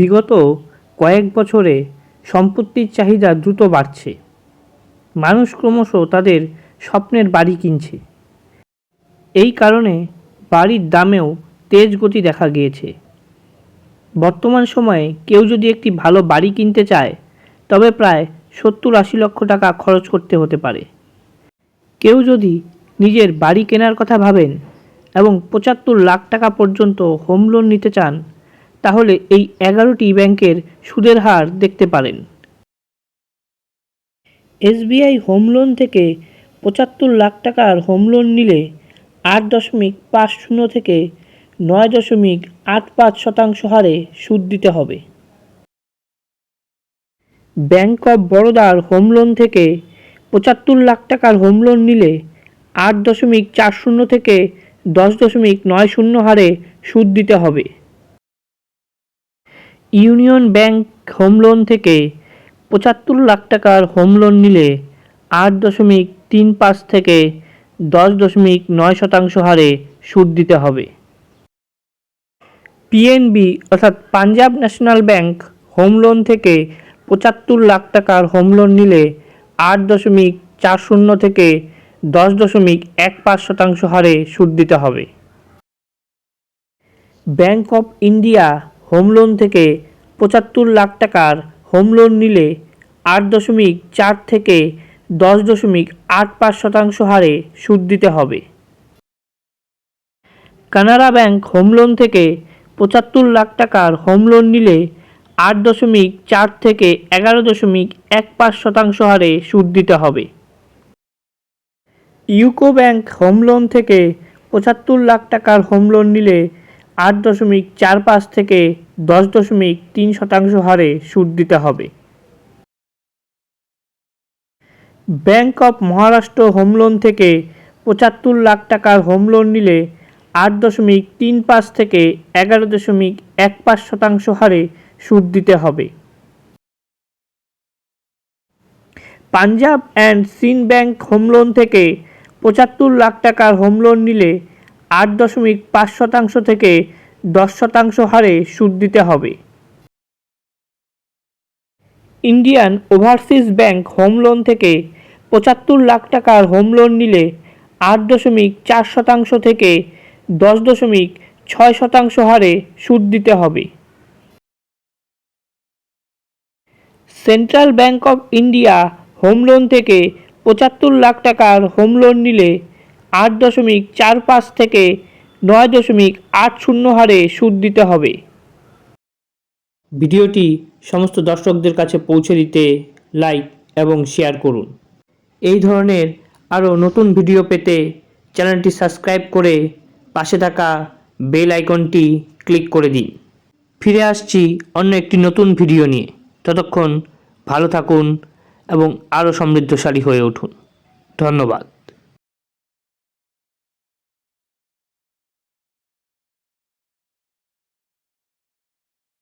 বিগত কয়েক বছরে সম্পত্তির চাহিদা দ্রুত বাড়ছে। মানুষ ক্রমশ তাদের স্বপ্নের বাড়ি কিনছে। এই কারণে বাড়ির দামেও তেজ গতি দেখা গিয়েছে। বর্তমান সময়ে কেউ যদি একটি ভালো বাড়ি কিনতে চায়, তবে প্রায় সত্তর আশি লক্ষ টাকা খরচ করতে হতে পারে। কেউ যদি নিজের বাড়ি কেনার কথা ভাবেন এবং পঁচাত্তর লাখ টাকা পর্যন্ত হোম লোন নিতে চান তাহলে এই এগারোটি ব্যাংকের সুদের হার দেখতে পারেন। এসবিআই হোম লোন থেকে পঁচাত্তর লাখ টাকার হোম লোন নিলে আট দশমিক পাঁচ শূন্য থেকে নয় দশমিক আট পাঁচ শতাংশ হারে সুদ দিতে হবে। ব্যাংক অফ বরোদার হোম লোন থেকে পঁচাত্তর লাখ টাকার হোম লোন নিলে আট দশমিক চার শূন্য থেকে দশ দশমিক নয় শূন্য হারে সুদ দিতে হবে। ইউনিয়ন ব্যাংক হোম লোন থেকে পঁচাত্তর লাখ টাকার হোম লোন নিলে আট দশমিক তিন পাঁচ থেকে দশ দশমিক নয় শতাংশ হারে সুদ দিতে হবে। পিএনবি অর্থাৎ Punjab national bank home loan থেকে পঁচাত্তর লাখ টাকার হোম লোন নিলে আট দশমিক চার শূন্য থেকে দশ দশমিক এক পাঁচ শতাংশ হারে সুদ দিতে হবে। Bank of India home loan থেকে পঁচাত্তর লাখ টাকার হোম লোন নিলে আট দশমিক চার থেকে দশ দশমিক আট পাঁচ শতাংশ হারে সুদ দিতে হবে। কানাড়া ব্যাংক হোম লোন থেকে পঁচাত্তর লাখ টাকার হোম লোন নিলে আট দশমিক চার থেকে এগারো দশমিক এক পাঁচ শতাংশ হারে সুদ দিতে হবে। ইউকো ব্যাংক হোম লোন থেকে পঁচাত্তর লাখ টাকার হোম লোন নিলে আট দশমিক চার পাঁচ থেকে দশ দশমিক তিন শতাংশ হারে সুদ দিতে হবে। Bank of Maharashtra home loan থেকে পঁচাত্তর লাখ টাকার হোম লোন নিলে আট দশমিক তিন পাঁচ থেকে এগারো দশমিক এক পাঁচ শতাংশ হারে সুদ দিতে হবে। Punjab and Sind bank home loan থেকে পঁচাত্তর লাখ টাকার হোম লোন নিলে আট দশমিক পাঁচ শতাংশ থেকে দশ শতাংশ হারে সুদ দিতে হবে। Indian overseas bank home loan থেকে পঁচাত্তর লাখ টাকার হোম লোন নিলে আট দশমিক চার শতাংশ থেকে দশ দশমিক ছয় শতাংশ হারে সুদ দিতে হবে। Central bank of India home loan থেকে পঁচাত্তর লাখ টাকার হোম লোন নিলে আট দশমিক চার পাঁচ থেকে নয় দশমিক আট শূন্য হারে সুদ দিতে হবে। ভিডিওটি সমস্ত দর্শকদের কাছে পৌঁছে দিতে লাইক এবং শেয়ার করুন। এই ধরনের আরও নতুন ভিডিও পেতে চ্যানেলটি সাবস্ক্রাইব করে পাশে থাকা বেল আইকনটি ক্লিক করে দিন। ফিরে আসছি অন্য একটি নতুন ভিডিও নিয়ে। ততক্ষণ ভালো থাকুন এবং আরও সমৃদ্ধশালী হয়ে উঠুন। ধন্যবাদ।